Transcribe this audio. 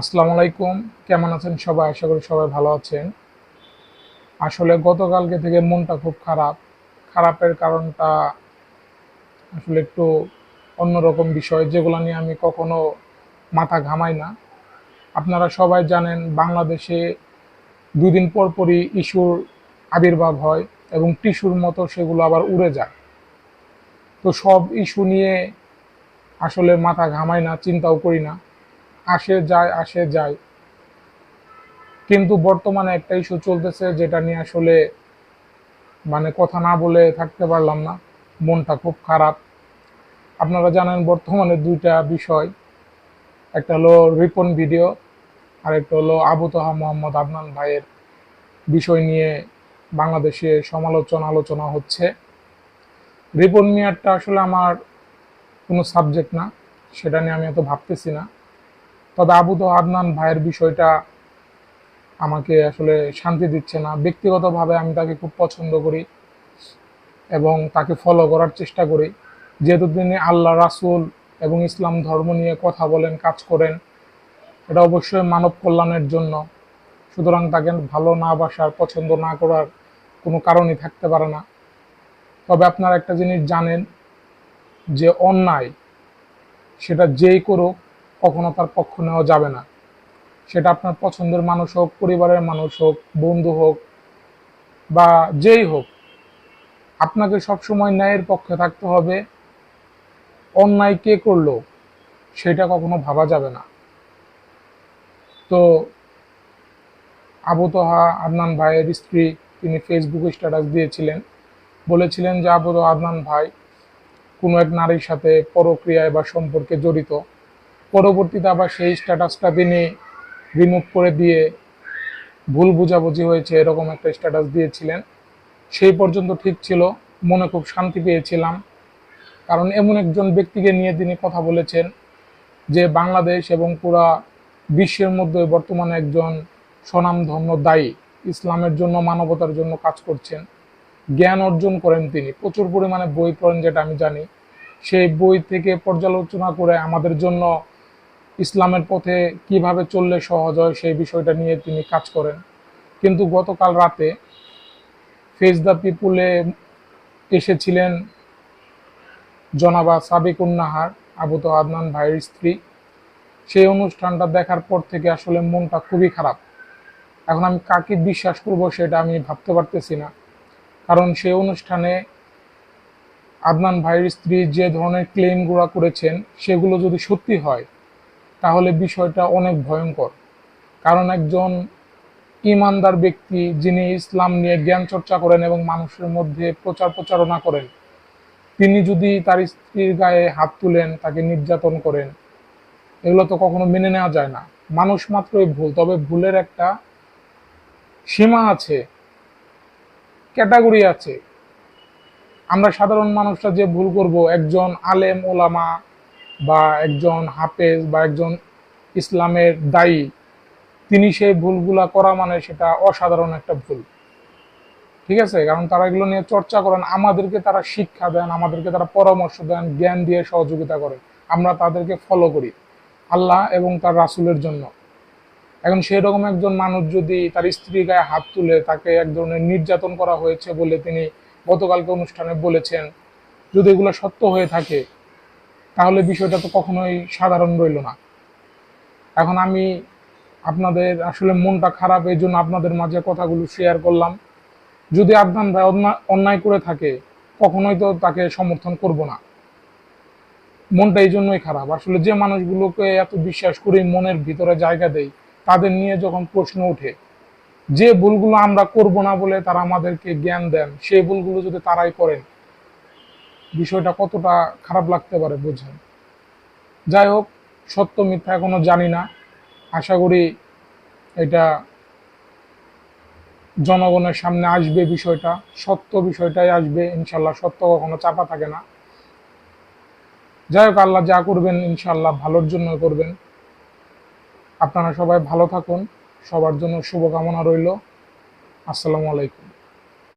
আসসালামু আলাইকুম। কেমন আছেন সবাই? আশা করি সবাই ভালো আছেন। আসলে গতকালকে থেকে মনটা খুব খারাপ। খারাপের কারণটা আসলে একটু অন্যরকম বিষয়, যেগুলো নিয়ে আমি কখনো মাথা ঘামাই না। আপনারা সবাই জানেন, বাংলাদেশে দুদিন পর পরই ইস্যুর আবির্ভাব হয় এবং টিস্যুর মতো সেগুলো আবার উড়ে যায়। তো সব ইস্যু নিয়ে আসলে মাথা ঘামাই না, চিন্তাও করি না। আসে যায় আসে যায়। কিন্তু বর্তমানে একটা ইস্যু চলতেছে যেটা নিয়ে আসলে মানে কথা না বলে থাকতে পারলাম না। মনটা খুব খারাপ। আপনারা জানেন বর্তমানে দুইটা বিষয়। একটা হলো রিপন ভিডিও আর একটা হলো আবু তোহা মোহাম্মদ আদনান ভাইয়ের বিষয় নিয়ে বাংলাদেশে সমালোচনা আলোচনা হচ্ছে। রিপন মিয়ারটা আসলে আমার কোনো সাবজেক্ট না, সেটা নিয়ে আমি এত ভাবতেছি না। তবে আবু তো আদনান ভাইয়ের বিষয়টা আমাকে আসলে শান্তি দিচ্ছে না। ব্যক্তিগতভাবে আমি তাকে খুব পছন্দ করি এবং তাকে ফলো করার চেষ্টা করি। যেহেতু তিনি আল্লাহ, রাসুল এবং ইসলাম ধর্ম নিয়ে কথা বলেন, কাজ করেন, এটা অবশ্যই মানব কল্যাণের জন্য। সুতরাং তাকে ভালো না বাসার, পছন্দ না করার কোনো কারণই থাকতে পারে না। তবে আপনারা একটা জিনিস জানেন যে অন্যায়, সেটা যেই করুক কখনো তার পক্ষ নেওয়া যাবে না। সেটা আপনার পছন্দের মানুষ হোক, পরিবারের মানুষ হোক, বন্ধু হোক বা যেই হোক, আপনাকে সবসময় ন্যায়ের পক্ষে থাকতে হবে। অন্যায় কে করল, সেটা কখনো ভাবা যাবে না। তো আবু তোহা আদনান ভাইয়ের স্ত্রী, তিনি ফেসবুকে স্ট্যাটাস দিয়েছিলেন। বলেছিলেন যে আবু তোহা আদনান ভাই, কোনো এক নারীর সাথে পরক্রিয়ায় বা সম্পর্কে জড়িত। পরবর্তীতে আবার সেই স্ট্যাটাসটা তিনি রিমুভ করে দিয়ে ভুল বুঝাবুঝি হয়েছে এরকম একটা স্ট্যাটাস দিয়েছিলেন। সেই পর্যন্ত ঠিক ছিল, মনে খুব শান্তি পেয়েছিলাম। কারণ এমন একজন ব্যক্তিকে নিয়ে তিনি কথা বলেছেন যে বাংলাদেশ এবং পুরা বিশ্বের মধ্যে বর্তমানে একজন স্বনামধন্য দায়ী, ইসলামের জন্য, মানবতার জন্য কাজ করছেন। জ্ঞান অর্জন করেন তিনি। প্রচুর পরিমাণে বই পড়েন, যেটা আমি জানি। সেই বই থেকে পর্যালোচনা করে আমাদের জন্য ইসলামের পথে কীভাবে চললে সহজ হয় সেই বিষয়টা নিয়ে তিনি কাজ করেন। কিন্তু গতকাল রাতে ফেস দ্য পিপুলে এসেছিলেন জনাবা সাবিকুন্নাহার আবু তো আদনান ভাইয়ের স্ত্রী। সেই অনুষ্ঠানটা দেখার পর থেকে আসলে মনটা খুবই খারাপ। এখন আমি কাকে বিশ্বাস করব সেটা আমি ভাবতে পারতেছি না। কারণ সেই অনুষ্ঠানে আদনান ভাইয়ের স্ত্রী যে ধরনের ক্লেমগুলো করেছেন, সেগুলো যদি সত্যি হয় তাহলে বিষয়টা অনেক ভয়ঙ্কর। কারণ একজন ইমানদার ব্যক্তি যিনি ইসলাম নিয়ে জ্ঞান চর্চা করেন এবং মানুষের মধ্যে প্রচার প্রচারণা করেন, তিনি যদি তার স্ত্রীর গায়ে হাত তুলেন, তাকে নির্যাতন করেন, এগুলো তো কখনো মেনে নেওয়া যায় না। মানুষ মাত্রই ভুল, তবে ভুলের একটা সীমা আছে, ক্যাটাগরি আছে। আমরা সাধারণ মানুষরা যে ভুল করব, একজন আলেম ওলামা বা একজন হাফেজ বা একজন ইসলামের দায়ী, তিনি সেই ভুলগুলা করা মানে সেটা অসাধারণ একটা ভুল। ঠিক আছে? কারণ তারা এগুলো নিয়ে চর্চা করেন, আমাদেরকে তারা শিক্ষা দেন, আমাদেরকে তারা পরামর্শ দেন, জ্ঞান দিয়ে সহযোগিতা করে। আমরা তাদেরকে ফলো করি, আল্লাহ এবং তার রাসুলের জন্য। এখন সেই রকম একজন মানুষ যদি তার স্ত্রী গায়ে হাত তুলে তাকে এক ধরনের নির্যাতন করা হয়েছে বলে তিনি গতকালকে অনুষ্ঠানে বলেছেন, যদি এগুলো সত্য হয়ে থাকে তাহলে বিষয়টা তো কখনোই সাধারণ রইল না। এখন আমি আপনাদের আসলে মনটা খারাপ এই জন্য আপনাদের মাঝে কথাগুলো শেয়ার করলাম। যদি আদনান ভাই অন্যায় করে থাকে, কখনোই তো তাকে সমর্থন করব না। মনটা এই জন্যই খারাপ। আসলে যে মানুষগুলোকে এত বিশ্বাস করে, মনের ভিতরে জায়গা দেই, তাদের নিয়ে যখন প্রশ্ন ওঠে, যে ভুলগুলো আমরা করব না বলে তারা আমাদেরকে জ্ঞান দেন, সেই ভুলগুলো যদি তারাই করেন বিষয়টা কতটা খারাপ লাগতে পারে বুঝেন যাই হোক, সত্য মিথ্যা এখনও জানি না। আশা করি এটা জনগণের সামনে আসবে বিষয়টা, সত্য বিষয়টাই আসবে। ইনশাল্লাহ সত্য কখনো চাপা থাকে না। যাই হোক, আল্লাহ যা করবেন ইনশাল্লাহ ভালোর জন্য করবেন। আপনারা সবাই ভালো থাকুন। সবার জন্য শুভকামনা রইল। আসসালামু আলাইকুম।